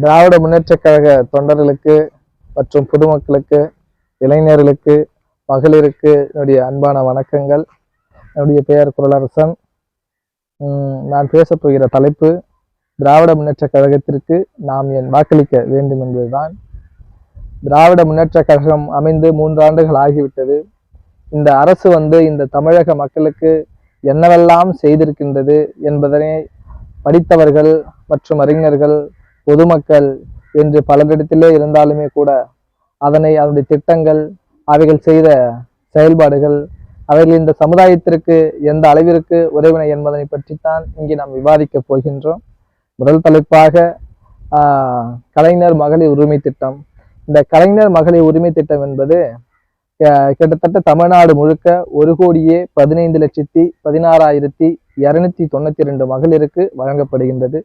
திராவிட முன்னேற்றக் கழக தொண்டர்களுக்கு மற்றும் பொதுமக்களுக்கு இளைஞர்களுக்கு மகளிருக்கு என்னுடைய அன்பான வணக்கங்கள். என்னுடைய பெயர் குரலரசன். நான் பேசப்போகிற தலைப்பு திராவிட முன்னேற்றக் கழகத்திற்கு நாம் என் வாக்களிக்க வேண்டும் என்பதுதான். திராவிட முன்னேற்றக் கழகம் அமைந்து மூன்றாண்டுகள் ஆகிவிட்டது. இந்த அரசு வந்து இந்த தமிழக மக்களுக்கு என்னவெல்லாம் செய்திருக்கின்றது என்பதனை படித்தவர்கள் மற்றும் அறிஞர்கள் பொதுமக்கள் என்று பலரிடத்திலே இருந்தாலுமே கூட அதனை அதனுடைய திட்டங்கள் அவைகள் செய்த செயல்பாடுகள் அவைகள் இந்த சமுதாயத்திற்கு எந்த அளவிற்கு உதவின என்பதனை பற்றித்தான் இங்கே நாம் விவாதிக்கப் போகின்றோம். முதல் தலைப்பாக ஆஹ், கலைஞர் மகளிர் உரிமை திட்டம். இந்த கலைஞர் மகளிர் உரிமை திட்டம் என்பது கிட்டத்தட்ட தமிழ்நாடு முழுக்க ஒரு கோடியே பதினைந்து லட்சத்தி பதினாறாயிரத்தி இருநூத்தி தொண்ணூத்தி ரெண்டு மகளிருக்கு வழங்கப்படுகின்றது.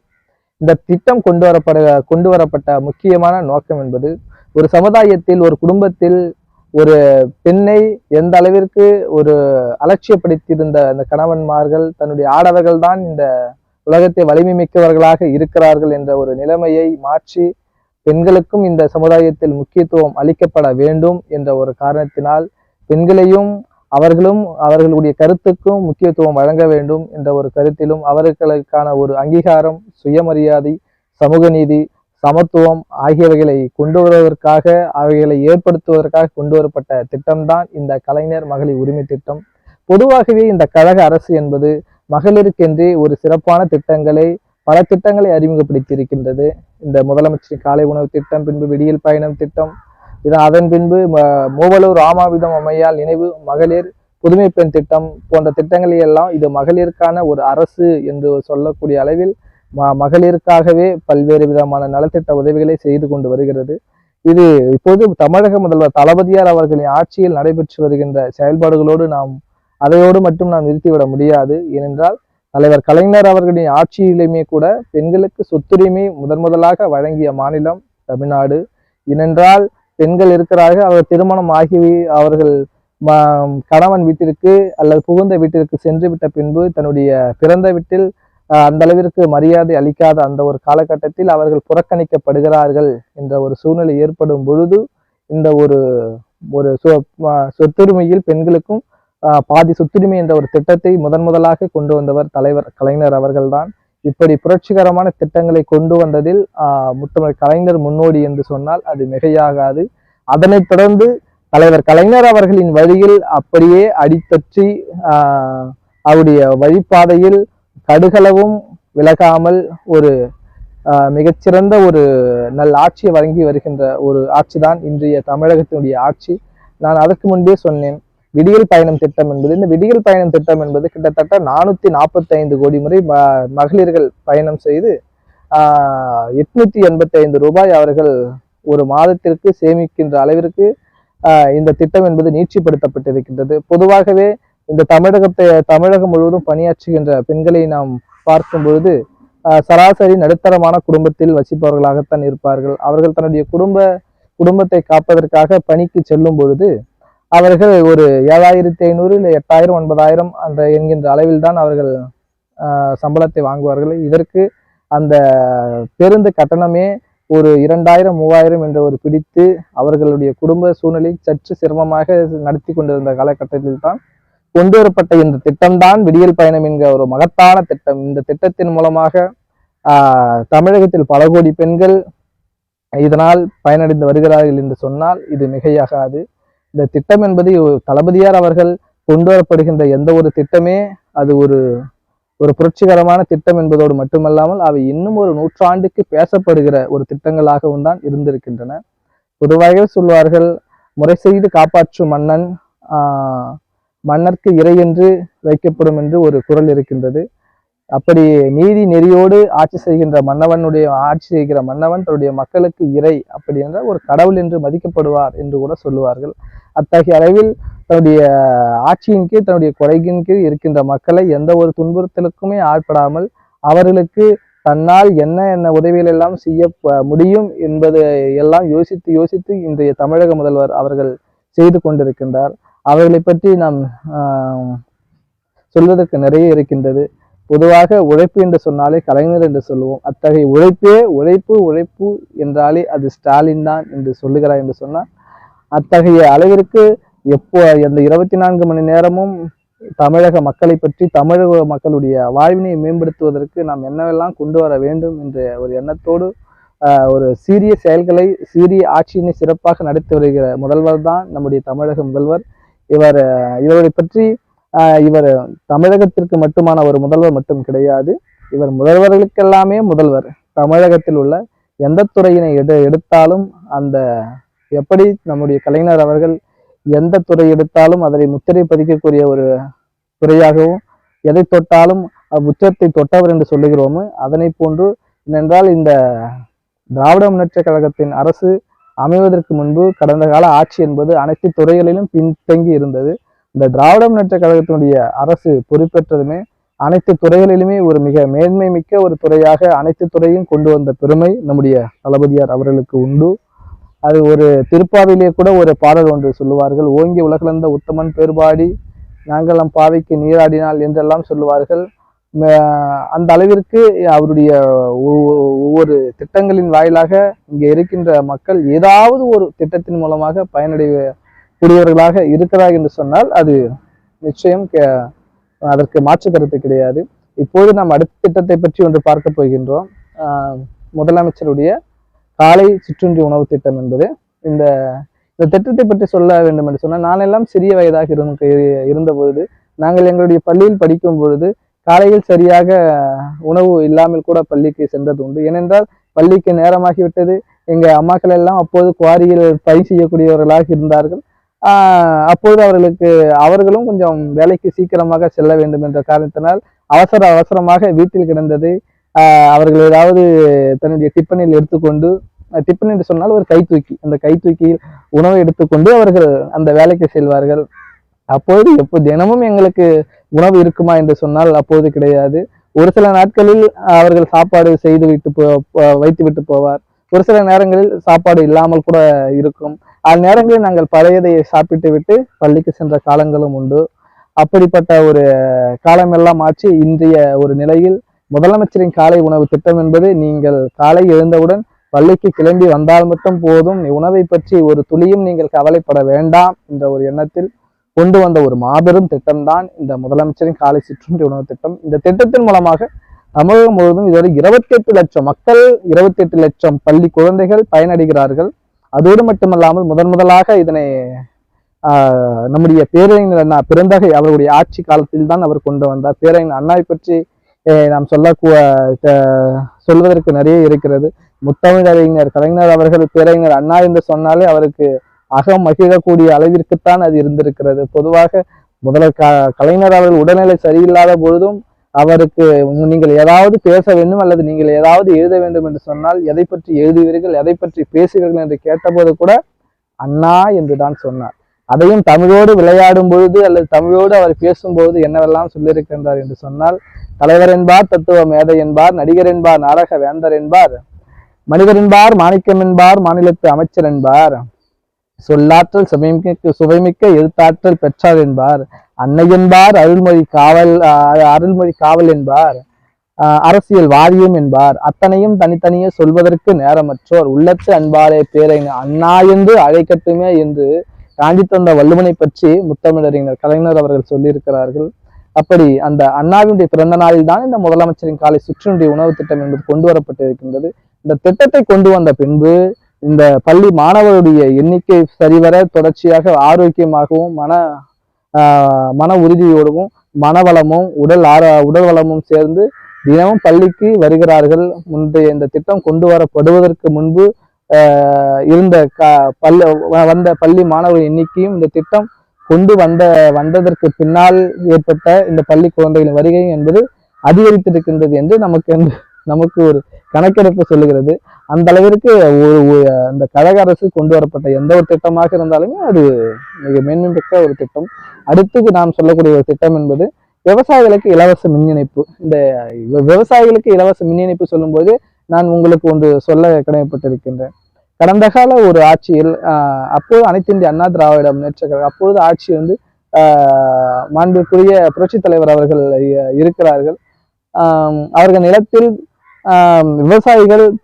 இந்த திட்டம் கொண்டு வரப்பட கொண்டு வரப்பட்ட முக்கியமான நோக்கம் என்பது ஒரு சமுதாயத்தில் ஒரு குடும்பத்தில் ஒரு பெண்ணை எந்த அளவிற்கு ஒரு அலட்சியப்படுத்தியிருந்த அந்த கணவன்மார்கள் தன்னுடைய ஆடவர்கள் தான் இந்த உலகத்தை வலிமை மிக்கவர்களாக இருக்கிறார்கள் என்ற ஒரு நிலைமையை மாற்றி பெண்களுக்கும் இந்த சமுதாயத்தில் முக்கியத்துவம் அளிக்கப்பட வேண்டும் என்ற ஒரு காரணத்தினால் பெண்களையும் அவர்களும் அவர்களுடைய கருத்துக்கும் முக்கியத்துவம் வழங்க வேண்டும் என்ற ஒரு கருத்திலும் அவர்களுக்கான ஒரு அங்கீகாரம் சுயமரியாதை சமூக நீதி சமத்துவம் ஆகியவைகளை கொண்டு வருவதற்காக அவைகளை ஏற்படுத்துவதற்காக கொண்டு வரப்பட்ட திட்டம்தான் இந்த கலைஞர் மகளிர் உரிமை திட்டம். பொதுவாகவே இந்த கழக அரசு என்பது மகளிருக்கென்றே ஒரு சிறப்பான திட்டங்களை பல திட்டங்களை அறிமுகப்படுத்தி இருக்கின்றது இந்த முதலமைச்சர் காலை உணவு திட்டம் பின்பு விடியல் பயணம் திட்டம் இது அதன் பின்பு மூவலூர் ராமாவிதம் அம்மையால் நினைவு மகளிர் புதுமை பெண் திட்டம் போன்ற திட்டங்களை எல்லாம் இது மகளிருக்கான ஒரு அரசு என்று சொல்லக்கூடிய அளவில் ம- மகளிருக்காகவே பல்வேறு விதமான நலத்திட்ட உதவிகளை செய்து கொண்டு வருகிறது. இது இப்போது தமிழக முதல்வர் தளபதியார் அவர்களின் ஆட்சியில் நடைபெற்று வருகின்ற செயல்பாடுகளோடு நாம் அதையோடு மட்டும் நாம் நிறுத்திவிட முடியாது. ஏனென்றால் தலைவர் கலைஞர் அவர்களின் ஆட்சியிலுமே கூட பெண்களுக்கு சொத்துரிமை முதன் முதலாக வழங்கிய மாநிலம் தமிழ்நாடு. ஏனென்றால் பெண்கள் இருக்கிறார்கள் அவர் திருமணம் ஆகி அவர்கள் ம- கணவன் வீட்டிற்கு அல்லது புகுந்த வீட்டிற்கு சென்று விட்ட பின்பு தன்னுடைய பிறந்த வீட்டில் அந்த அளவிற்கு மரியாதை அளிக்காத அந்த ஒரு காலகட்டத்தில் அவர்கள் புறக்கணிக்கப்படுகிறார்கள் என்ற ஒரு சூழ்நிலை ஏற்படும் பொழுது இந்த ஒரு ஒரு சொ- சொத்துரிமையில் பெண்களுக்கும் பாதி சொத்துரிமை என்ற ஒரு திட்டத்தை முதன் முதலாக கொண்டு வந்தவர் தலைவர் கலைஞர் அவர்கள்தான். இப்படி புரட்சிகரமான திட்டங்களை கொண்டு வந்ததில் முத்தமிழ் கலைஞர் முன்னோடி என்று சொன்னால் அது மிகையாகாது. அதனைத் தொடர்ந்து தலைவர் கலைஞர் அவர்களின் வழியில் அப்படியே அடித்தற்றி அவருடைய வழிப்பாதையில் கடுகளவும் விலகாமல் ஒரு மிகச்சிறந்த ஒரு நல் ஆட்சியை வழங்கி வருகின்ற ஒரு ஆட்சிதான் இன்றைய தமிழகத்தினுடைய ஆட்சி. நான் அதற்கு முன்பே சொன்னேன் விடியல் பயணம் திட்டம் என்பது இந்த விடியல் பயணம் திட்டம் என்பது கிட்டத்தட்ட நானூத்தி நாற்பத்தி ஐந்து கோடி முறை ம- மகளிர்கள் பயணம் செய்து எட்நூத்தி எண்பத்தி ஐந்து ரூபாய் அவர்கள் ஒரு மாதத்திற்கு சேமிக்கின்ற அளவிற்கு இந்த திட்டம் என்பது நீட்சிப்படுத்தப்பட்டிருக்கின்றது. பொதுவாகவே இந்த தமிழகத்தை தமிழகம் முழுவதும் பணியாற்றுகின்ற பெண்களை நாம் பார்க்கும் பொழுது சராசரி நடுத்தரமான குடும்பத்தில் வசிப்பவர்களாகத்தான் இருப்பார்கள். அவர்கள் தன்னுடைய குடும்ப குடும்பத்தை காப்பதற்காக பணிக்கு செல்லும் பொழுது அவர்கள் ஒரு ஏழாயிரத்தி ஐநூறு இல்லை எட்டாயிரம் ஒன்பதாயிரம் அந்த என்கின்ற அளவில் தான் அவர்கள் சம்பளத்தை வாங்குவார்கள். இதற்கு அந்த பேருந்து கட்டணமே ஒரு இரண்டாயிரம் மூவாயிரம் என்ற ஒரு பிடித்து அவர்களுடைய குடும்ப சூழ்நிலை சற்று சிரமமாக நடத்தி கொண்டிருந்த காலகட்டத்தில் தான் கொண்டு வரப்பட்ட இந்த திட்டம்தான் விடியல் பயணம் என்கிற ஒரு மகத்தான திட்டம். இந்த திட்டத்தின் மூலமாக தமிழகத்தில் பல கோடி பெண்கள் இதனால் பயனடைந்து வருகிறார்கள் என்று சொன்னால் இது மிகையாகாது. இந்த திட்டம் என்பது தளபதியார் அவர்கள் கொண்டு வரப்படுகின்ற எந்த ஒரு திட்டமே அது ஒரு ஒரு புரட்சிகரமான திட்டம் என்பதோடு மட்டுமல்லாமல் அவை இன்னும் ஒரு நூற்றாண்டுக்கு பேசப்படுகிற ஒரு திட்டங்களாகவும் தான் இருந்திருக்கின்றன. பொதுவாகவே சொல்வார்கள் முறை செய்து காப்பாற்றும் மன்னன் ஆஹ், மன்னர்க்கு இறை என்று வைக்கப்படும் என்று ஒரு குரல் இருக்கின்றது. அப்படி நீதி நெறியோடு ஆட்சி செய்கின்ற மன்னவனுடைய ஆட்சி செய்கிற மன்னவன் தன்னுடைய மக்களுக்கு இறை அப்படி என்ற ஒரு கடவுள் என்று மதிக்கப்படுவார் என்று கூட சொல்லுவார்கள். அத்தகைய அளவில் தன்னுடைய ஆட்சியின் கீழ் தன்னுடைய குறைகின் கீழ் இருக்கின்ற மக்களை எந்த ஒரு துன்புறுத்தலுக்குமே ஆட்படாமல் அவர்களுக்கு தன்னால் என்ன என்ன உதவிகள் எல்லாம் செய்ய முடியும் என்பதை எல்லாம் யோசித்து யோசித்து இன்றைய தமிழக முதல்வர் அவர்கள் செய்து கொண்டிருக்கின்றார். அவர்களை பற்றி நாம் சொல்வதற்கு நிறைய இருக்கின்றது. பொதுவாக உழைப்பு என்று சொன்னாலே கலைஞர் என்று சொல்லுவோம். அத்தகைய உழைப்பே உழைப்பு உழைப்பு என்றாலே அது ஸ்டாலின் தான் என்று சொல்லுகிறார் என்று சொன்னால் அத்தகைய அளவிற்கு எப்போ அந்த இருபத்தி நான்கு மணி நேரமும் தமிழக மக்களை பற்றி தமிழக மக்களுடைய வாழ்வினை மேம்படுத்துவதற்கு நாம் என்னவெல்லாம் கொண்டு வர வேண்டும் என்ற ஒரு எண்ணத்தோடு ஒரு சீரிய செயல்களை சீரிய ஆட்சியினை சிறப்பாக நடத்தி வருகிற முதல்வர் தான் நம்முடைய தமிழக முதல்வர். இவர் இவரை பற்றி இவர் தமிழகத்திற்கு மட்டுமான ஒரு முதல்வர் மட்டும் கிடையாது. இவர் முதல்வர்களுக்கெல்லாமே முதல்வர். தமிழகத்தில் உள்ள எந்த துறையினை எடு எடுத்தாலும் அந்த எப்படி நம்முடைய கலைஞர் அவர்கள் எந்த துறை எடுத்தாலும் அதனை முத்திரை பதிக்கக்கூடிய ஒரு துறையாகவும் எதை தொட்டாலும் அஹ் உச்சத்தை தொட்டவர் என்று சொல்லுகிறோமோ அதனை போன்று ஏனென்றால் இந்த திராவிட முன்னேற்ற கழகத்தின் அரசு அமைவதற்கு முன்பு கடந்த கால ஆட்சி என்பது அனைத்து துறைகளிலும் பின்தங்கி இருந்தது. இந்த திராவிட முன்னேற்ற கழகத்தினுடைய அரசு பொறுப்பேற்றதுமே அனைத்து துறைகளிலுமே ஒரு மிக மேன்மை மிக்க ஒரு துறையாக அனைத்து துறையும் கொண்டு வந்த பெருமை நம்முடைய தளபதியார் அவர்களுக்கு உண்டு. அது ஒரு திருப்பாவிலே கூட ஒரு பாடல் ஒன்று சொல்லுவார்கள் ஓங்கி உலகளந்த உத்தமன் பேர்பாடி நாங்களம் பாவைக்கு நீராடினால் என்றெல்லாம் சொல்லுவார்கள். அந்த அளவிற்கு அவருடைய ஒவ்வொரு திட்டங்களின் வாயிலாக இங்கே இருக்கின்ற மக்கள் ஏதாவது ஒரு திட்டத்தின் மூலமாக பயனடைய கூடியவர்களாக இருக்கிறார் என்று சொன்னால் அது நிச்சயம் கே- அதற்கு மாற்று கருத்து கிடையாது. இப்போது நாம் அடுத்த திட்டத்தை பற்றி ஒன்று பார்க்க போகின்றோம். முதலமைச்சருடைய காலை சிற்றுண்டி உணவு திட்டம் என்பது இந்த இந்த திட்டத்தை பற்றி சொல்ல வேண்டும் என்று சொன்னால் நானெல்லாம் சிறிய வயதாக இருந்த இருந்தபொழுது நாங்கள் எங்களுடைய பள்ளியில் படிக்கும் பொழுது காலையில் சரியாக உணவு இல்லாமல் கூட பள்ளிக்கு சென்றது உண்டு. ஏனென்றால் பள்ளிக்கு நேரமாகிவிட்டது. எங்கள் அம்மாக்கள் எல்லாம் அப்போது குவாரியில் பயிர் செய்யக்கூடியவர்களாக இருந்தார்கள். அப்போது அவர்களுக்கு அவர்களும் கொஞ்சம் வேலைக்கு சீக்கிரமாக செல்ல வேண்டும் என்ற காரணத்தினால் அவசர அவசரமாக வீட்டில் கிடந்தது அவர்கள் ஏதாவது தன்னுடைய டிப்பனில் எடுத்துக்கொண்டு டிப்பன் என்று சொன்னால் ஒரு கைத்தூக்கி. அந்த கைத்தூக்கியில் உணவை எடுத்துக்கொண்டு அவர்கள் அந்த வேலைக்கு செல்வார்கள். அப்போது எப்போ தினமும் எங்களுக்கு உணவு இருக்குமா என்று சொன்னால் அப்போது கிடையாது. ஒரு சில நாட்களில் அவர்கள் சாப்பாடு செய்து விட்டு போ போ- வைத்து விட்டு போவார். ஒரு சில நேரங்களில் சாப்பாடு இல்லாமல் கூட இருக்கும். அந்த நேரங்களில் நாங்கள் பழையதை சாப்பிட்டு விட்டு பள்ளிக்கு சென்ற காலங்களும் உண்டு. அப்படிப்பட்ட ஒரு காலமெல்லாம் ஆச்சு. இன்றைய ஒரு நிலையில் முதலமைச்சரின் காலை உணவு திட்டம் என்பது நீங்கள் காலை எழுந்தவுடன் பள்ளிக்கு கிளம்பி வந்தால் மட்டும் போதும். உணவை பற்றி ஒரு துளியும் நீங்கள் கவலைப்பட வேண்டாம் என்ற ஒரு எண்ணத்தில் கொண்டு வந்த ஒரு மாபெரும் திட்டம்தான் இந்த முதலமைச்சரின் காலை சிற்றுண்டி உணவு திட்டம். இந்த திட்டத்தின் மூலமாக தமிழகம் முழுவதும் இதுவரை இருபத்தி எட்டு லட்சம் மக்கள் இருபத்தி எட்டு லட்சம் பள்ளி குழந்தைகள் பயனடைகிறார்கள். அதோடு மட்டுமல்லாமல் முதன் முதலாக இதனை நம்முடைய பேரறிஞர் அண்ணா பிறந்தகை அவருடைய ஆட்சி காலத்தில் தான் அவர் கொண்டு வந்தார். பேரறிஞர் அண்ணாவை பற்றி நாம் சொல்ல சொல்வதற்கு நிறைய இருக்கிறது. முத்தமிழறிஞர் கலைஞர் அவர்கள் பேரறிஞர் அண்ணா என்று சொன்னாலே அவருக்கு அகம் மகிழக்கூடிய அளவிற்குத்தான் அது இருந்திருக்கிறது. பொதுவாக முதல்வர் க கலைஞர் அவர்கள் உடல்நிலை சரியில்லாத பொழுதும் அவருக்கு நீங்கள் ஏதாவது பேச வேண்டும் அல்லது நீங்கள் ஏதாவது எழுத வேண்டும் என்று சொன்னால் எதை பற்றி எழுதுவீர்கள் எதை பற்றி பேசுவீர்கள் என்று கேட்டபோது கூட அண்ணா என்று தான் சொன்னார். அதையும் தமிழோடு விளையாடும் பொழுது அல்லது தமிழோடு அவர் பேசும்போது என்னவெல்லாம் சொல்லியிருக்கின்றார் என்று சொன்னால் தலைவர் என்பார் தத்துவ மேதை என்பார் நடிகர் என்பார் நாடக வேந்தர் என்பார் மனிதர் என்பார் மாணிக்கம் என்பார் மாநிலத்து அமைச்சர் என்பார் சொல்லாற்றல் சுவைமிக்க சுவைமிக்க எழுத்தாற்றல் பெற்றார் என்பார் அன்னை என்பார் அருள்மொழி காவல் அருள்மொழி காவல் என்பார். ஆஹ் அரசியல் வாரியம் என்பார். அத்தனையும் தனித்தனியே சொல்வதற்கு நேரமற்றோர். உள்ளத்து அன்பாலே பேரை அண்ணா என்று அழைக்கட்டுமே என்று காஞ்சி தந்த வள்ளுவனை பற்றி முத்தமிழறிஞர் கலைஞர் அவர்கள் சொல்லியிருக்கிறார்கள். அப்படி அந்த அண்ணாவினுடைய பிறந்த நாளில் தான் இந்த முதலமைச்சரின் காலை சுற்றினுடைய உணவு திட்டம் என்பது கொண்டு வரப்பட்டிருக்கின்றது. இந்த திட்டத்தை கொண்டு வந்த பின்பு இந்த பள்ளி மாணவருடைய எண்ணிக்கை சரிவர தொடர்ச்சியாக ஆரோக்கியமாகவும் மன மன உறுதியோடவும் மனவளமும் உடல் ஆர உடல் வளமும் சேர்ந்து தினமும் பள்ளிக்கு வருகிறார்கள். முந்தைய இந்த திட்டம் கொண்டு வரப்படுவதற்கு முன்பு இருந்த க பள்ளி வந்த பள்ளி மாணவர் எண்ணிக்கையும் இந்த திட்டம் கொண்டு வந்த வந்ததற்கு பின்னால் ஏற்பட்ட இந்த பள்ளி குழந்தைகளின் வருகை என்பது அதிகரித்திருக்கின்றது என்று நமக்கு வந்து- நமக்கு ஒரு கணக்கெடுப்பு சொல்லுகிறது. அந்த அளவிற்கு ஒரு அந்த கழக அரசு கொண்டு வரப்பட்ட எந்த ஒரு திட்டமாக இருந்தாலுமே அது மிக மேன்மைமிக்க ஒரு திட்டம். அடுத்து நாம் சொல்லக்கூடிய ஒரு திட்டம் என்பது விவசாயிகளுக்கு இலவச மின் இணைப்பு. இந்த விவசாயிகளுக்கு இலவச மின் இணைப்பு சொல்லும்போது நான் உங்களுக்கு ஒன்று சொல்ல கடமைப்பட்டிருக்கின்றேன். கடந்த கால ஒரு ஆட்சியில் ஆஹ், அப்போது அனைத்து இந்திய அண்ணா திராவிட முன்னேற்ற கழகம் அப்பொழுது ஆட்சி வந்து ஆஹ், மாண்புக்குரிய புரட்சித் தலைவர் அவர்கள் இருக்கிறார்கள். அவர்கள் நிலத்தில் விவசாயிகள்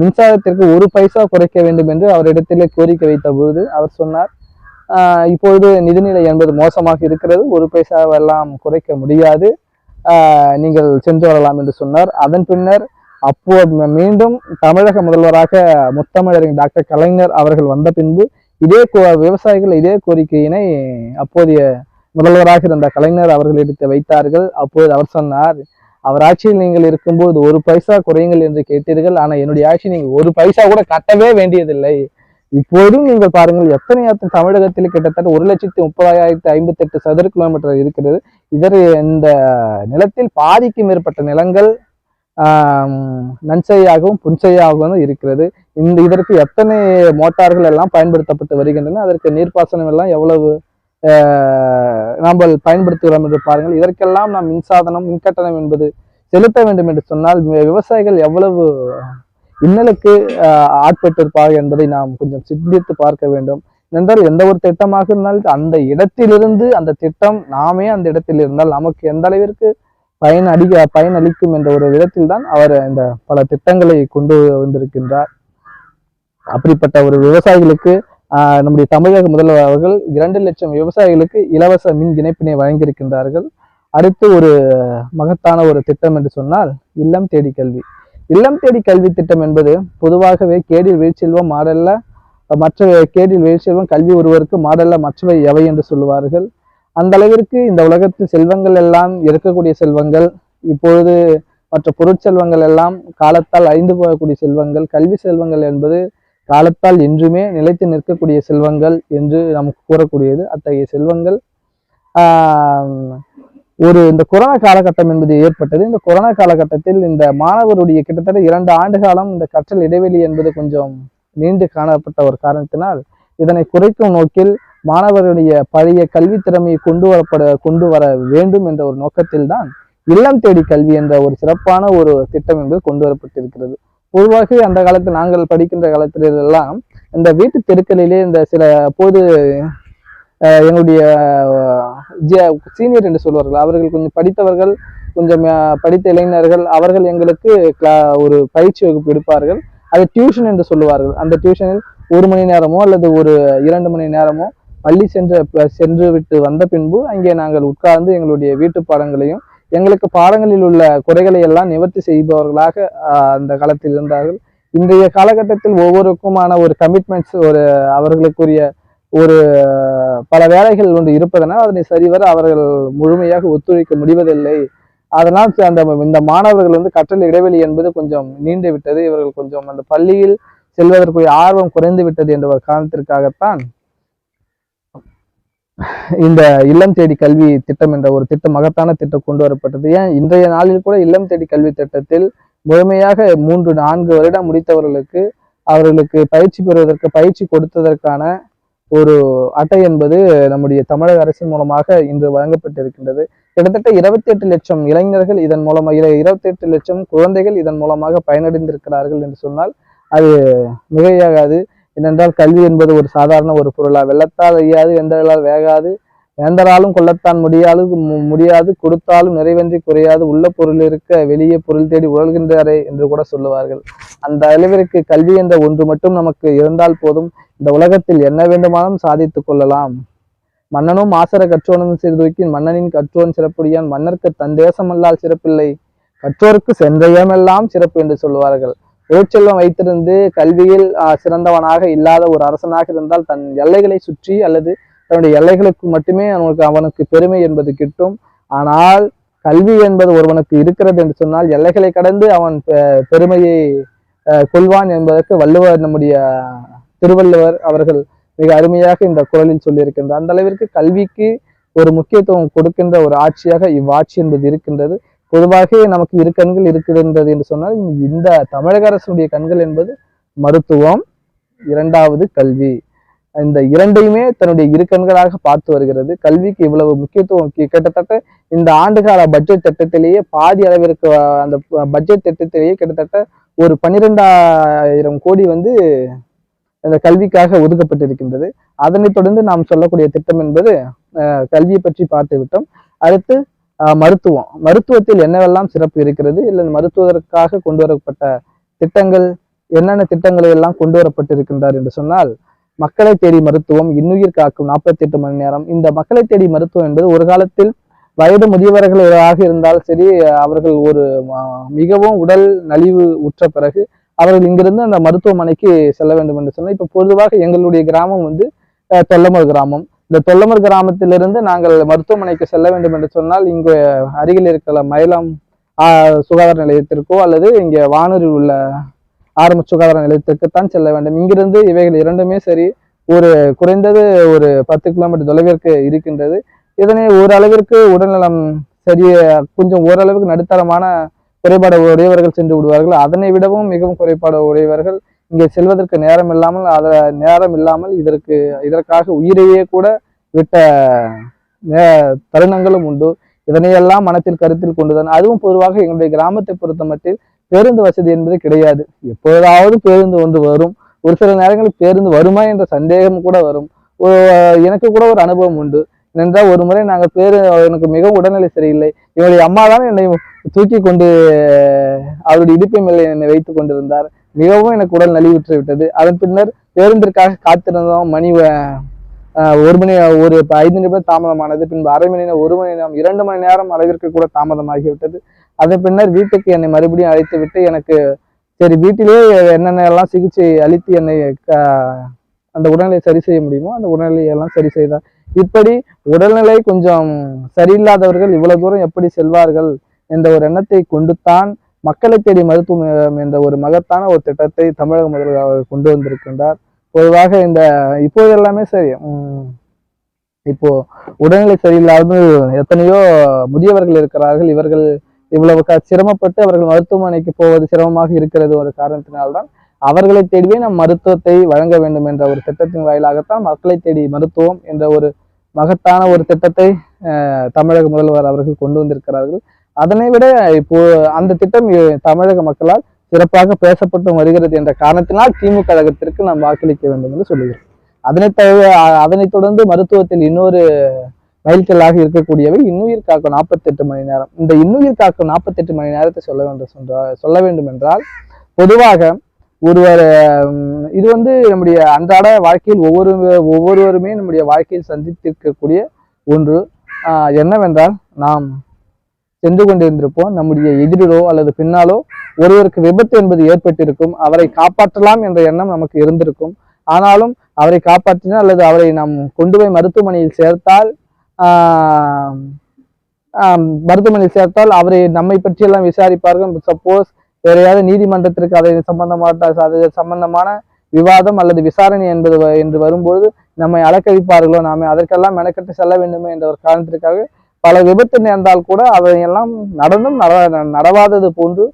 மின்சாரத்திற்கு ஒரு பைசா குறைக்க வேண்டும் என்று அவரிடத்திலே கோரிக்கை வைத்த பொழுது அவர் சொன்னார். இப்பொழுது நிதிநிலை என்பது மோசமாக இருக்கிறது. ஒரு பைசாவெல்லாம் குறைக்க முடியாது. நீங்கள் சென்று வரலாம் என்று சொன்னார். அதன் பின்னர் அப்போ மீண்டும் தமிழக முதல்வராக முத்தமிழரின் டாக்டர் கலைஞர் அவர்கள் வந்த பின்பு இதே கோ- விவசாயிகள் இதே கோரிக்கையினை அப்போதைய முதல்வராக இருந்த கலைஞர் அவர்களிடத்தை வைத்தார்கள். அப்போது அவர் சொன்னார் அவர் ஆட்சியில் நீங்கள் இருக்கும்போது ஒரு பைசா குறையுங்கள் என்று கேட்டீர்கள். ஆனால் என்னுடைய ஆட்சி நீங்கள் ஒரு பைசா கூட கட்டவே வேண்டியதில்லை. இப்போதும் நீங்கள் பாருங்கள் எத்தனை எத்தனை தமிழகத்தில் கிட்டத்தட்ட ஒரு லட்சத்தி முப்பதாயிரத்தி ஐம்பத்தி எட்டு சதுர கிலோமீட்டர் இருக்கிறது. இதர் இந்த நிலத்தில் பாதிக்கு மேற்பட்ட நிலங்கள் நன்செய்யாகவும் புன்செய்யாகவும் இருக்கிறது. இந்த இதற்கு எத்தனை மோட்டார்கள் எல்லாம் பயன்படுத்தப்பட்டு வருகின்றன? அதற்கு நீர்ப்பாசனம் எல்லாம் எவ்வளவு நாம் பயன்படுத்துகிறோம் என்று பாருங்கள். இதற்கெல்லாம் நாம் மின்சாதனம் மின்கட்டணம் என்பது செலுத்த வேண்டும் என்று சொன்னால் விவசாயிகள் எவ்வளவு இன்னலுக்கு ஆட்பட்டிருப்பார்கள் என்பதை நாம் கொஞ்சம் சிந்தித்து பார்க்க வேண்டும். என்றால் எந்த ஒரு திட்டமாக இருந்தாலும் அந்த இடத்திலிருந்து அந்த திட்டம் நாமே அந்த இடத்தில் இருந்தால் நமக்கு எந்த அளவிற்கு பயன் அடிக்க பயன் அளிக்கும் என்ற ஒரு விதத்தில் தான் அவர் இந்த பல திட்டங்களை கொண்டு வந்திருக்கின்றார். அப்படிப்பட்ட ஒரு விவசாயிகளுக்கு நம்முடைய தமிழக முதல்வர் அவர்கள் இரண்டு லட்சம் விவசாயிகளுக்கு இலவச மின் இணைப்பினை வழங்கியிருக்கின்றார்கள். அடுத்து ஒரு மகத்தான ஒரு திட்டம் என்று சொன்னால் இல்லம் தேடி கல்வி. இல்லம் தேடி கல்வி திட்டம் என்பது பொதுவாகவே கேடில் வீழ்ச்செல்வம் மாடல்ல மற்ற கேடில் வீழ்ச்செல்வம் கல்வி ஒருவருக்கு மாடல்ல மற்றவை எவை என்று சொல்லுவார்கள். அந்த அளவிற்கு இந்த உலகத்தில் செல்வங்கள் எல்லாம் இருக்கக்கூடிய செல்வங்கள் இப்பொழுது மற்ற பொருட்செல்வங்கள் எல்லாம் காலத்தால் அழிந்து போகக்கூடிய செல்வங்கள் கல்வி செல்வங்கள் என்பது காலத்தால் என்றுமே நிலைத்து நிற்கக்கூடிய செல்வங்கள் என்று நமக்கு கூறக்கூடியது. அத்தகைய செல்வங்கள் ஒரு இந்த கொரோனா காலகட்டம் என்பது ஏற்பட்டது. இந்த கொரோனா காலகட்டத்தில் இந்த மாணவருடைய கிட்டத்தட்ட இரண்டு ஆண்டு காலம் இந்த கற்றல் இடைவெளி என்பது கொஞ்சம் நீண்டு காணப்பட்ட ஒரு காரணத்தினால் இதனை குறைக்கும் நோக்கில் மாணவருடைய பழைய கல்வி திறமையை கொண்டு வரப்பட கொண்டு வர வேண்டும் என்ற ஒரு நோக்கத்தில் தான் இல்லம் தேடி கல்வி என்ற ஒரு சிறப்பான ஒரு திட்டம் என்பது கொண்டு வரப்பட்டிருக்கிறது. பொதுவாக அந்த காலத்தில் நாங்கள் படிக்கின்ற காலத்தில் எல்லாம் இந்த வீட்டு தெருக்களிலே இந்த சில பொது எங்களுடைய சீனியர் என்று சொல்வார்கள். அவர்கள் கொஞ்சம் படித்தவர்கள் கொஞ்சம் படித்த இளைஞர்கள் அவர்கள் எங்களுக்கு ஒரு பயிற்சி வகுப்பு எடுப்பார்கள். அது டியூஷன் என்று சொல்லுவார்கள். அந்த டியூஷனில் ஒரு மணி நேரமோ அல்லது ஒரு இரண்டு மணி நேரமோ பள்ளி சென்று சென்று விட்டு வந்த பின்பு அங்கே நாங்கள் உட்கார்ந்து எங்களுடைய வீட்டு பாடங்களையும் எங்களுக்கு பாடங்களில் உள்ள குறைகளை எல்லாம் நிவர்த்தி செய்பவர்களாக அந்த காலத்தில் இருந்தார்கள். இன்றைய காலகட்டத்தில் ஒவ்வொருக்குமான ஒரு கமிட்மெண்ட்ஸ் ஒரு அவர்களுக்குரிய ஒரு பல வேலைகள் ஒன்று இருப்பதனால் அதனை சரிவர அவர்கள் முழுமையாக ஒத்துழைக்க முடிவதில்லை. அதனால் அந்த இந்த மாணவர்கள் வந்து கற்றல் இடைவெளி என்பது கொஞ்சம் நீண்டு விட்டது. இவர்கள் கொஞ்சம் அந்த பள்ளியில் செல்வதற்குரிய ஆர்வம் குறைந்து விட்டது என்ற ஒரு காரணத்திற்காகத்தான் இந்த இல்லம் தேடி கல்வி திட்டம் என்ற ஒரு திட்டம் மகத்தான திட்டம் கொண்டு வரப்பட்டது. ஏன்? இன்றைய நாளில் கூட இல்லம் தேடி கல்வி திட்டத்தில் முழுமையாக மூன்று நான்கு வருடம் முடித்தவர்களுக்கு அவர்களுக்கு பயிற்சி பெறுவதற்கு பயிற்சி கொடுத்ததற்கான ஒரு அட்டை என்பது நம்முடைய தமிழக அரசின் மூலமாக இன்று வழங்கப்பட்டிருக்கின்றது. கிட்டத்தட்ட இருபத்தி எட்டு லட்சம் இளைஞர்கள் இதன் மூலமாக இருபத்தி எட்டு லட்சம் குழந்தைகள் இதன் மூலமாக பயனடைந்திருக்கிறார்கள் என்று சொன்னால் அது மிகையாகாது. ஏனென்றால் கல்வி என்பது ஒரு சாதாரண ஒரு பொருளா. வெள்ளத்தால் அழியாது வெந்தர்களால் வேகாது. வேந்தராலும் கொள்ளத்தான் முடியாது முடியாது. கொடுத்தாலும் நிறைவேன்றி குறையாது. உள்ள பொருள் இருக்க வெளியே பொருள் தேடி உழல்கின்றாரே என்று கூட சொல்லுவார்கள். அந்த அளவிற்கு கல்வி என்ற ஒன்று மட்டும் நமக்கு இருந்தால் போதும். இந்த உலகத்தில் என்ன வேண்டுமானாலும் சாதித்துக் கொள்ளலாம். மன்னனும் ஆசர கற்றோனும் சிறுதூக்கின் மன்னனின் கற்றோன் சிறப்புடையான். மன்னர்க்கு தன் தேசமல்லால் சிறப்பில்லை. கற்றோருக்கு சென்றயமெல்லாம் சிறப்பு என்று சொல்லுவார்கள். ஓச்செல்வம் வைத்திருந்து கல்வியில் சிறந்தவனாக இல்லாத ஒரு அரசனாக இருந்தால் தன் எல்லைகளை சுற்றி அல்லது தன்னுடைய எல்லைகளுக்கு மட்டுமே அவனுக்கு அவனுக்கு பெருமை என்பது கிட்டும். ஆனால் கல்வி என்பது ஒருவனுக்கு இருக்கிறது என்று சொன்னால் எல்லைகளை கடந்து அவன் பெ- பெருமையை கொள்வான் என்பதற்கு வள்ளுவர் நம்முடைய திருவள்ளுவர் அவர்கள் மிக அருமையாக இந்த குரலில் சொல்லியிருக்கின்றார். அந்த அளவிற்கு கல்விக்கு ஒரு முக்கியத்துவம் கொடுக்கின்ற ஒரு ஆட்சியாக இவ்வாட்சி என்பது இருக்கின்றது. பொதுவாக நமக்கு இரு கண்கள் இருக்கின்றது என்று சொன்னால் இந்த தமிழக அரசுடைய கண்கள் என்பது மருத்துவம் இரண்டாவது கல்வி. இந்த இரண்டையுமே தன்னுடைய இரு கண்களாக பார்த்து வருகிறது. கல்விக்கு இவ்வளவு முக்கியத்துவம் கி- கிட்டத்தட்ட இந்த ஆண்டுகால பட்ஜெட் திட்டத்திலேயே பாதி அளவிற்கு அந்த பட்ஜெட் திட்டத்திலேயே கிட்டத்தட்ட ஒரு பன்னிரெண்டாயிரம் கோடி வந்து இந்த கல்விக்காக ஒதுக்கப்பட்டிருக்கின்றது. அதனைத் தொடர்ந்து நாம் சொல்லக்கூடிய திட்டம் என்பது கல்வியை பற்றி பார்த்து விட்டோம். அடுத்து மருத்துவம். மருத்துவத்தில் என்னவெல்லாம் சிறப்பு இருக்கிறது? இல்லை மருத்துவதற்காக கொண்டு வரப்பட்ட திட்டங்கள் என்னென்ன திட்டங்களை எல்லாம் கொண்டு வரப்பட்டிருக்கின்றார் என்று சொன்னால் மக்களை தேடி மருத்துவம் இன்னுயிர் காக்கும் நாற்பத்தி எட்டு மணி நேரம். இந்த மக்களை தேடி மருத்துவம் என்பது ஒரு காலத்தில் வயது முதியவர்களாக இருந்தால் சரி அவர்கள் ஒரு மிகவும் உடல் நலிவு உற்ற பிறகு அவர்கள் இங்கிருந்து அந்த மருத்துவமனைக்கு செல்ல வேண்டும் என்று சொன்னால் இப்போ பொதுவாக எங்களுடைய கிராமம் வந்து தொல்லமர் கிராமம். இந்த தொல்லமர் கிராமத்திலிருந்து நாங்கள் மருத்துவமனைக்கு செல்ல வேண்டும் என்று சொன்னால் இங்கு அருகில் இருக்கிற மயிலம் சுகாதார நிலையத்திற்கோ அல்லது இங்கே வானூரில் உள்ள ஆரம்ப சுகாதார நிலையத்திற்குத்தான் செல்ல வேண்டும். இங்கிருந்து இவைகள் இரண்டுமே சரி ஒரு குறைந்தது ஒரு பத்து கிலோமீட்டர் தொலைவிற்கு இருக்கின்றது. இதனை ஓரளவிற்கு உடல்நலம் சரிய கொஞ்சம் ஓரளவுக்கு நடுத்தரமான குறைபாடு உடையவர்கள் சென்று விடுவார்கள். அதனை விடவும் மிகவும் குறைபாடு உடையவர்கள் இங்கே செல்வதற்கு நேரம் இல்லாமல் அதை நேரம் இல்லாமல் இதற்கு இதற்காக உயிரையே கூட விட்ட நே- தருணங்களும் உண்டு. இதனையெல்லாம் மனத்தில் கருத்தில் கொண்டுதான். அதுவும் பொதுவாக எங்களுடைய கிராமத்தை பொறுத்த மட்டில் பேருந்து வசதி என்பது கிடையாது. எப்பொழுதாவது பேருந்து ஒன்று வரும். ஒரு சில நேரங்களில் பேருந்து வருமா என்ற சந்தேகம் கூட வரும். எனக்கு கூட ஒரு அனுபவம் உண்டு. என்றால் ஒரு முறை நாங்கள் பேரு எனக்கு மிகவும் உடல்நிலை சரியில்லை. இவருடைய அம்மா தான் என்னை தூக்கி கொண்டு அவருடைய இடுப்பை மேலே என்னை வைத்து கொண்டிருந்தார். மிகவும் எனக்கு உடல் நலிவுற்று விட்டது. அதன் பின்னர் பேருந்திற்காக காத்திருந்தோம் மணி ஒரு மணி ஒரு ஐந்து நிமிடம் தாமதமானது. பின்பு அரை மணி நேரம் ஒரு மணி நேரம் இரண்டு மணி நேரம் அளவிற்கு கூட தாமதமாகிவிட்டது. அதன் பின்னர் வீட்டுக்கு என்னை மறுபடியும் அழைத்து விட்டு எனக்கு சரி வீட்டிலே என்னென்ன எல்லாம் சிகிச்சை அளித்து என்னை க- அந்த உடல்நிலை சரி செய்ய முடியுமோ அந்த உடல்நிலையை எல்லாம் சரி செய்தார். இப்படி உடல்நிலை கொஞ்சம் சரியில்லாதவர்கள் இவ்வளவு தூரம் எப்படி செல்வார்கள் என்ற ஒரு எண்ணத்தை கொண்டுத்தான் மக்களை தேடி மருத்துவம் என்ற ஒரு மகத்தான ஒரு திட்டத்தை தமிழக முதல்வர் அவர் கொண்டு வந்திருக்கின்றார். பொதுவாக இந்த இப்போது எல்லாமே சரி. இப்போ உடல்நிலை சரியில்லாமல் எத்தனையோ முதியவர்கள் இருக்கிறார்கள். இவர்கள் இவ்வளவு க- சிரமப்பட்டு அவர்கள் மருத்துவமனைக்கு போவது சிரமமாக இருக்கிறது ஒரு காரணத்தினால்தான் அவர்களை தேடியே நம் மருத்துவத்தை வழங்க வேண்டும் என்ற ஒரு திட்டத்தின் வாயிலாகத்தான் மக்களை தேடி மருத்துவம் என்ற ஒரு மகத்தான ஒரு திட்டத்தை தமிழக முதல்வர் அவர்கள் கொண்டு வந்திருக்கிறார்கள். அதனை விட இப்போ அந்த திட்டம் தமிழக மக்களால் சிறப்பாக பேசப்பட்டு வருகிறது என்ற காரணத்தினால் திமுக கழகத்திற்கு நாம் வாக்களிக்க வேண்டும் என்று சொல்லுகிறோம். அதனை தவிர அதனைத் தொடர்ந்து மருத்துவத்தில் இன்னொரு மைல்கல்லாக இருக்கக்கூடியவை இன்னுயிர் காக்கும் நாற்பத்தெட்டு மணி நேரம். இந்த இன்னுயிர் காக்கும் நாற்பத்தெட்டு மணி நேரத்தை சொல்ல வேண்டும் சொல்ற- சொல்ல வேண்டும் என்றால் பொதுவாக ஒருவர் இது வந்து நம்முடைய அன்றாட வாழ்க்கையில் ஒவ்வொரு ஒவ்வொருவருமே நம்முடைய வாழ்க்கையில் சந்தித்திருக்கக்கூடிய ஒன்று. என்னவென்றால் நாம் சென்று கொண்டிருந்திருப்போம். நம்முடைய எதிரிலோ அல்லது பின்னாலோ ஒருவருக்கு விபத்து என்பது ஏற்பட்டிருக்கும். அவரை காப்பாற்றலாம் என்ற எண்ணம் நமக்கு இருந்திருக்கும். ஆனாலும் அவரை காப்பாற்றினால் அல்லது அவரை நாம் கொண்டு போய் மருத்துவமனையில் சேர்த்தால் மருத்துவமனையில் சேர்த்தால் அவரை நம்மை பற்றியெல்லாம் விசாரிப்பார்கள். சப்போஸ் வேறையாவது நீதிமன்றத்திற்கு அதை சம்பந்தமான அது சம்பந்தமான விவாதம் அல்லது விசாரணை என்பது வ- என்று வரும்பொழுது நம்மை அலக்கழிப்பார்களோ? நாமே அதற்கெல்லாம் மெனக்கட்டு செல்ல வேண்டுமே என்ற ஒரு காரணத்திற்காக பல விபத்து நேர்ந்தால் கூட அவையெல்லாம் நடந்தும் நட நடவாதது போன்று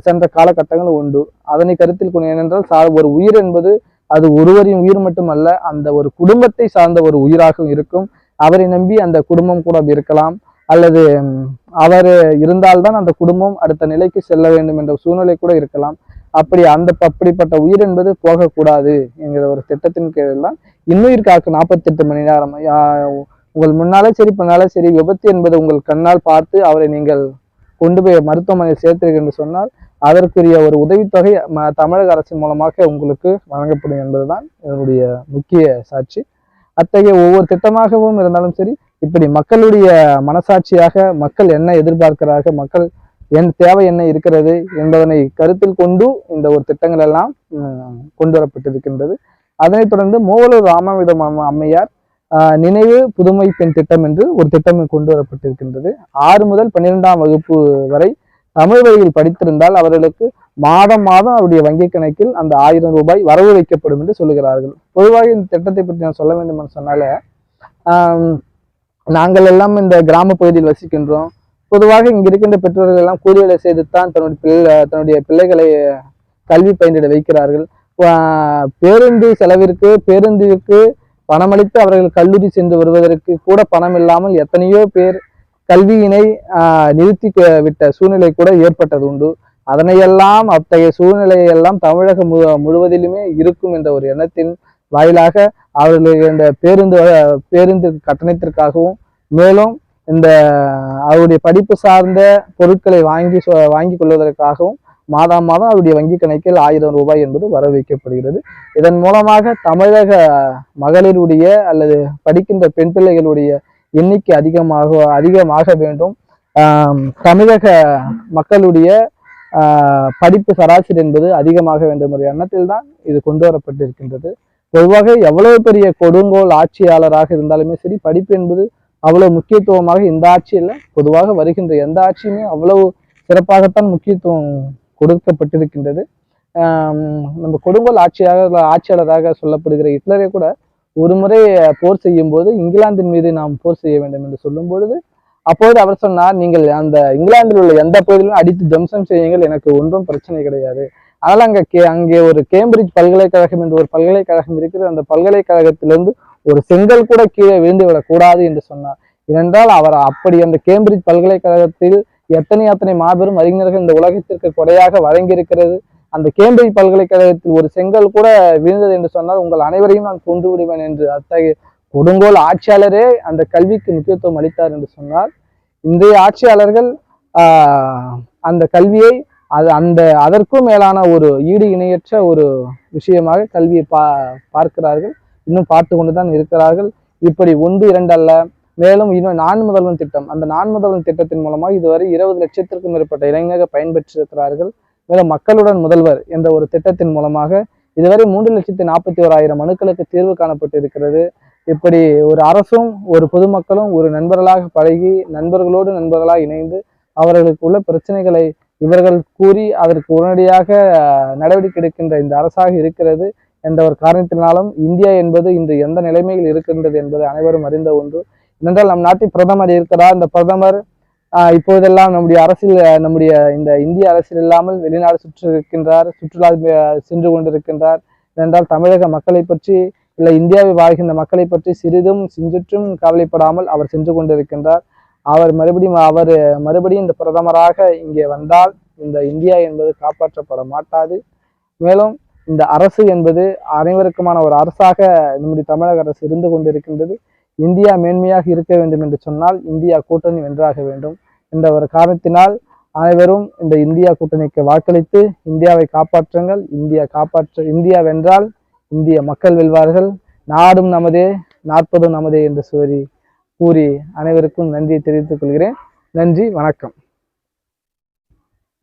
சென்ற காலகட்டங்கள் உண்டு. அதனை கருத்தில் கொண்டு ஏனென்றால் சா- ஒரு உயிர் என்பது அது ஒருவரின் உயிர் மட்டுமல்ல அந்த ஒரு குடும்பத்தை சார்ந்த ஒரு உயிராகவும் இருக்கும். அவரை நம்பி அந்த குடும்பம் கூட இருக்கலாம். அல்லது அவர் இருந்தால்தான் அந்த குடும்பம் அடுத்த நிலைக்கு செல்ல வேண்டும் என்ற சூழ்நிலை கூட இருக்கலாம். அப்படி அந்த அப்படிப்பட்ட உயிர் என்பது போகக்கூடாது என்கிற ஒரு திட்டத்தின் கீழ் தான். இன்னுயிர் காக்கு நாற்பத்தெட்டு மணி நேரம் உங்கள் முன்னாலே சரி பின்னாலே சரி விபத்து என்பது உங்கள் கண்ணால் பார்த்து அவரை நீங்கள் கொண்டு போய் மருத்துவமனையில் சேர்த்தீர்கள் என்று சொன்னால் அதற்குரிய ஒரு உதவித்தொகை ம- தமிழக அரசின் மூலமாக உங்களுக்கு வழங்கப்படும் என்பதுதான் இதனுடைய முக்கிய சாட்சி. அத்தகைய ஒவ்வொரு திட்டமாகவும் இருந்தாலும் சரி இப்படி மக்களுடைய மனசாட்சியாக மக்கள் என்ன எதிர்பார்க்கிறார்கள் மக்கள் என் தேவை என்ன இருக்கிறது என்பதனை கருத்தில் கொண்டு இந்த ஒரு திட்டங்கள் எல்லாம் கொண்டு வரப்பட்டிருக்கின்றது. அதனைத் தொடர்ந்து மூவலூர் ராமாவிதம் அம்ம- அம்மையார் நினைவு புதுமை பெண் திட்டம் என்று ஒரு திட்டம் கொண்டு வரப்பட்டிருக்கின்றது. ஆறு முதல் பன்னிரெண்டாம் வகுப்பு வரை தமிழ் வழியில் படித்திருந்தால் அவர்களுக்கு மாதம் மாதம் அவருடைய வங்கிக் கணக்கில் அந்த ஆயிரம் ரூபாய் வரவு வைக்கப்படும் என்று சொல்லுகிறார்கள். பொதுவாக இந்த திட்டத்தை பற்றி நான் சொல்ல வேண்டும் என்று சொன்னால நாங்கள் எல்லாம் இந்த கிராம பகுதியில் வசிக்கின்றோம். பொதுவாக இங்கே இருக்கின்ற பெற்றோர்கள் எல்லாம் கூலி வேலை செய்துத்தான் தன்னுடைய பிள்ளை தன்னுடைய பிள்ளைகளை கல்வி பயின்றிட வைக்கிறார்கள். பேருந்து செலவிற்கு பேருந்திற்கு பணமளித்து அவர்கள் கல்லூரி சென்று வருவதற்கு கூட பணம் இல்லாமல் எத்தனையோ பேர் கல்வியினை நிறுத்தி விட்ட சூழ்நிலை கூட ஏற்பட்டது உண்டு. அதனையெல்லாம் அத்தகைய சூழ்நிலையெல்லாம் தமிழகம் மு முழுவதிலுமே இருக்கும் என்ற ஒரு எண்ணத்தின் வாயிலாக அவர்களுடைய இந்த பேருந்து பேருந்து கட்டணத்திற்காகவும் மேலும் இந்த அவருடைய படிப்பு சார்ந்த பொருட்களை வாங்கி சொ- வாங்கி கொள்வதற்காகவும் மாதம் மாதம் அவருடைய வங்கி கணக்கில் ஆயிரம் ரூபாய் என்பது வர வைக்கப்படுகிறது இதன் மூலமாக தமிழக மகளிருடைய அல்லது படிக்கின்ற பெண் பிள்ளைகளுடைய எண்ணிக்கை அதிகமாக அதிகமாக வேண்டும். தமிழக மக்களுடைய படிப்பு சராசரி என்பது அதிகமாக வேண்டும் என்ற எண்ணத்தில் தான் இது கொண்டு வரப்பட்டிருக்கின்றது. பொதுவாக எவ்வளவு பெரிய கொடுங்கோல் ஆட்சியாளராக இருந்தாலுமே சரி படிப்பு என்பது அவ்வளவு முக்கியத்துவமாக இந்த ஆட்சியில் பொதுவாக வருகின்ற எந்த ஆட்சியுமே அவ்வளவு சிறப்பாகத்தான் முக்கியத்துவம் கொடுக்கப்பட்டிருக்கின்றது. நம்ம கொடுங்கோல் ஆட்சியாக ஆட்சியாளராக சொல்லப்படுகிற ஹிட்லரை கூட ஒரு முறை போர் செய்யும் போது இங்கிலாந்தின் மீது நாம் போர் செய்ய வேண்டும் என்று சொல்லும் பொழுது அப்போது அவர் சொன்னார் நீங்கள் அந்த இங்கிலாந்தில் உள்ள எந்த பகுதியிலும் அடித்து தம்சம் செய்யுங்கள் எனக்கு ஒன்றும் பிரச்சனை கிடையாது. ஆனால் அங்கே கே அங்கே ஒரு கேம்பிரிட்ஜ் பல்கலைக்கழகம் என்று ஒரு பல்கலைக்கழகம் இருக்கிறது. அந்த பல்கலைக்கழகத்திலிருந்து ஒரு செங்கல் கூட கீழே விழுந்து விடக்கூடாது என்று சொன்னார். ஏனென்றால் அவர் அப்படி அந்த கேம்பிரிட்ஜ் பல்கலைக்கழகத்தில் எத்தனை அத்தனை மாபெரும் அறிஞர்கள் இந்த உலகத்திற்கு கொடையாக வழங்கியிருக்கிறது? அந்த கேம்பிரிட்ஜ் பல்கலைக்கழகத்தில் ஒரு செங்கல் கூட விழுந்தது என்று சொன்னால் உங்கள் அனைவரையும் நான் கொண்டு விடுவேன் என்று அத்தகைய கொடுங்கோல் ஆட்சியாளரே அந்த கல்விக்கு முக்கியத்துவம் அளித்தார் என்று சொன்னால் இன்றைய ஆட்சியாளர்கள் அந்த கல்வியை அது அந்த அதற்கும் மேலான ஒரு ஈடு இணையற்ற ஒரு விஷயமாக கல்வியை பா பார்க்கிறார்கள். இன்னும் பார்த்து கொண்டு தான் இருக்கிறார்கள். இப்படி ஒன்று இரண்டு அல்ல மேலும் இன்னும் நான் முதல்வன் திட்டம். அந்த நான் முதல்வன் திட்டத்தின் மூலமாக இதுவரை இருபது லட்சத்திற்கும் மேற்பட்ட இளைஞர்கள் பயன்பெற்றிருக்கிறார்கள். மேலும் மக்களுடன் முதல்வர் என்ற ஒரு திட்டத்தின் மூலமாக இதுவரை மூன்று லட்சத்தி நாற்பத்தி ஓராயிரம் மனுக்களுக்கு தீர்வு காணப்பட்டு இருக்கிறது இப்படி ஒரு அரசும் ஒரு பொதுமக்களும் ஒரு நண்பர்களாக பழகி நண்பர்களோடு நண்பர்களாக இணைந்து அவர்களுக்கு உள்ள பிரச்சனைகளை இவர்கள் கூறி அதற்கு உடனடியாக நடவடிக்கை எடுக்கின்ற இந்த அரசாக இருக்கிறது என்ற ஒரு காரணத்தினாலும் இந்தியா என்பது இன்று எந்த நிலைமையில் இருக்கின்றது என்பது அனைவரும் அறிந்த ஒன்று. ஏனென்றால் நம் நாட்டின் பிரதமர் இருக்கிறார் இந்த பிரதமர் இப்போதெல்லாம் நம்முடைய அரசியல் நம்முடைய இந்த இந்திய அரசியல் இல்லாமல் வெளிநாடு சுற்று இருக்கின்றார் சுற்றுலா சென்று கொண்டிருக்கின்றார். ஏனென்றால் தமிழக மக்களை பற்றி இல்லை இந்தியாவில் வாழ்கின்ற மக்களை பற்றி சிறிதும் சிஞ்சிற்றும் கவலைப்படாமல் அவர் சென்று கொண்டிருக்கின்றார். அவர் மறுபடியும் அவர் மறுபடியும் இந்த பிரதமராக இங்கே வந்தால் இந்த இந்தியா என்பது காப்பாற்றப்பட மாட்டாது. மேலும் இந்த அரசு என்பது அனைவருக்குமான ஒரு அரசாக நம்முடைய தமிழக அரசு இருந்து கொண்டிருக்கின்றது. இந்தியா மேன்மையாக இருக்க வேண்டும் என்று சொன்னால் இந்தியா கூட்டணி வென்றாக வேண்டும் என்ற ஒரு காரணத்தினால் அனைவரும் இந்த இந்தியா கூட்டணிக்கு வாக்களித்து இந்தியாவை காப்பாற்றுங்கள். இந்தியா காப்பாற்ற இந்தியா வென்றால் இந்திய மக்கள் வெல்வார்கள். நாடும் நமதே நாற்பதும் நமதே என்று சொல்லி கூறி அனைவருக்கும் நன்றியை தெரிவித்துக் கொள்கிறேன். நன்றி வணக்கம்.